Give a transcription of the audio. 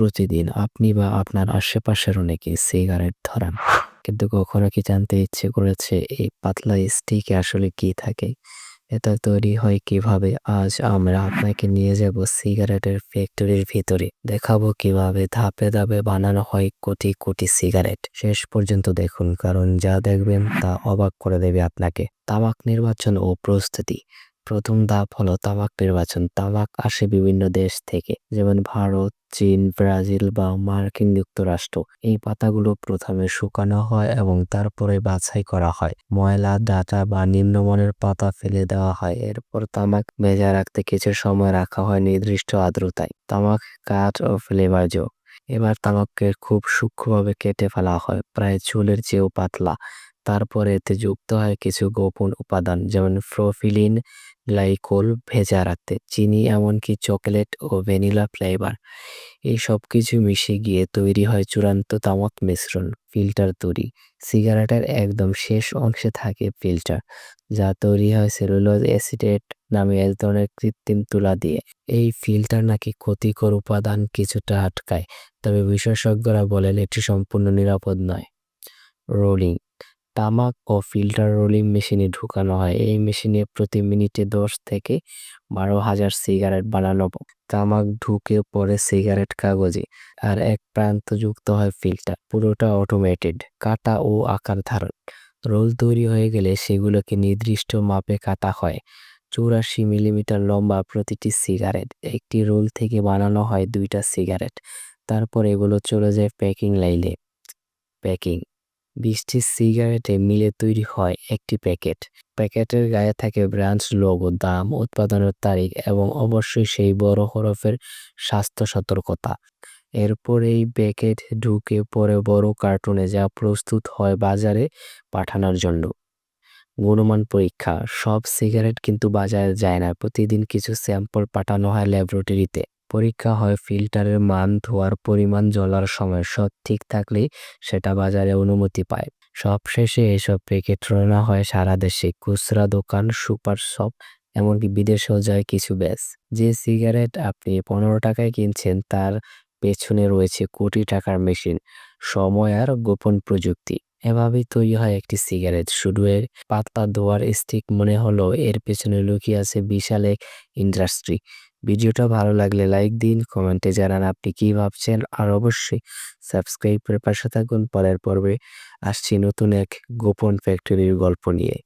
প্রতিদিন আপনি বা আপনার আশেপাশের অনেকে সিগারেট ধরান। কিন্তু কখনো কি জানতে ইচ্ছে করেছে এই পাতলা স্টিকে আসলে কি থাকে? এটা তৈরি হয় কীভাবে? আজ আমরা আপনাকে নিয়ে যাব সিগারেটের ফ্যাক্টরির ভিতরে। দেখাবো কীভাবে ধাপে ধাপে বানানো হয় কোটি কোটি সিগারেট শেষ পর্যন্ত দেখুন, কারণ যা দেখবেন তা অবাক করে দেবে আপনাকে। তামাক নির্বাচন ও প্রস্তুতি। প্রথম ধাপ হলো তামাক নির্বাচন। তামাক আসে বিভিন্ন দেশ থেকে, যেমন ভারত চীন, ব্রাজিল বা মার্কিন যুক্তরাষ্ট্র। এই পাতাগুলো প্রথমে শুকানো হয় এবং তারপরে বাছাই করা হয়। ময়লা, ডাটা বা নিম্নমানের পাতা ফেলে দেওয়া হয়। এরপর তামাক ভেজা রাখতে কিছু সময় রাখা হয় নির্দিষ্ট আর্দ্রতায়। তামাক কাঠ ও ফ্লেভার যোগ। এবার তামাককে খুব সূক্ষ্মভাবে কেটে ফেলা হয়। প্রায় চুলের চেয়েও পাতলা। তারপরে এতে যুক্ত হয় কিছু গোপন উপাদান, যেমন প্রোফিলিন, গ্লাইকোল, ভেজা রাখতে চিনি, এমনকি চকলেট ও ভ্যানিলা ফ্লেভার। এই সব কিছু মিশে গিয়ে তৈরি হয় চূড়ান্ত তামাক মিশ্রণ, ফিল্টার তৈরি। সিগারেটের একদম শেষ অংশে থাকে ফিল্টার, যা তৈরি হয় সেলুলোজ অ্যাসিডেট নামে এক ধরনের কৃত্রিম তুলা দিয়ে। এই ফিল্টার নাকি ক্ষতিকর উপাদান কিছুটা আটকায়, তবে বিশেষজ্ঞরা বলেন এটি সম্পূর্ণ নিরাপদ নয়। রোলিং তামাক ও ফিল্টার রোলিং মেশিনে ঢুকানো হয়। এই মেশিনে প্রতি মিনিটে দশ থেকে বারো হাজার সিগারেট বানানো তামাক ঢুকে পড়ে সিগারেট কাগজে আর এক প্রান্ত যুক্ত হয় ফিল্টার। পুরোটা অটোমেটেড কাটা ও আকার ধারণ। রোল তৈরি হয়ে গেলে সেগুলোকে নির্দিষ্ট মাপে কাটা হয়। চৌরাশি মিলিমিটার লম্বা প্রতিটি সিগারেট। একটি রোল থেকে বানানো হয় দুইটা সিগারেট। তারপর এগুলো চলে যায় প্যাকিং লাইনে। প্যাকিং বিশটি সিগারেটে মিলে তৈরি হয় একটি প্যাকেট। প্যাকেটের গায়ে থাকে ব্রাঞ্চ লোগো, দাম, উৎপাদনের তারিখ এবং অবশ্যই সেই বড় হরফের স্বাস্থ্য সতর্কতা। এরপর এই প্যাকেট ঢুকে পরে বড় কার্টুনে যা প্রস্তুত হয় বাজারে পাঠানোর জন্য। গুণমান পরীক্ষা, সব সিগারেট কিন্তু বাজারে যায় না, প্রতিদিন কিছু স্যাম্পল পাঠানো হয় ল্যাবরেটরিতে। পরীক্ষা হয়, ফিল্টারের মান, ধোয়ার পরিমাণ জ্বলার সময়, সব ঠিক থাকলে সেটা বাজারে অনুমতি পায়। সবশেষে এসব প্যাকেট রওনা হয় সারা দেশে। খুচরা দোকান, সুপার শপ, এমনকি বিদেশেও যায় কিছু ব্যাস। যে সিগারেট আপনি পনেরো টাকায় কিনছেন, তার পেছনে রয়েছে কোটি টাকার মেশিন, সময় আর গোপন প্রযুক্তি। এভাবেই তৈরি হয় একটি সিগারেট। শুধু এর পাতা ধোয়ার স্টিক মনে হলো এর পেছনে লুকিয়ে আছে বিশাল এক ইন্ডাস্ট্রি। ভিডিওটা ভালো লাগলে লাইক দিন, কমেন্টে জানান আপনি কি ভাবছেন। আর অবশ্যই সাবস্ক্রাইব করে পাশে থাকুন। পরের পর্বে আসছি নতুন এক গোপন ফ্যাক্টরির গল্প নিয়ে।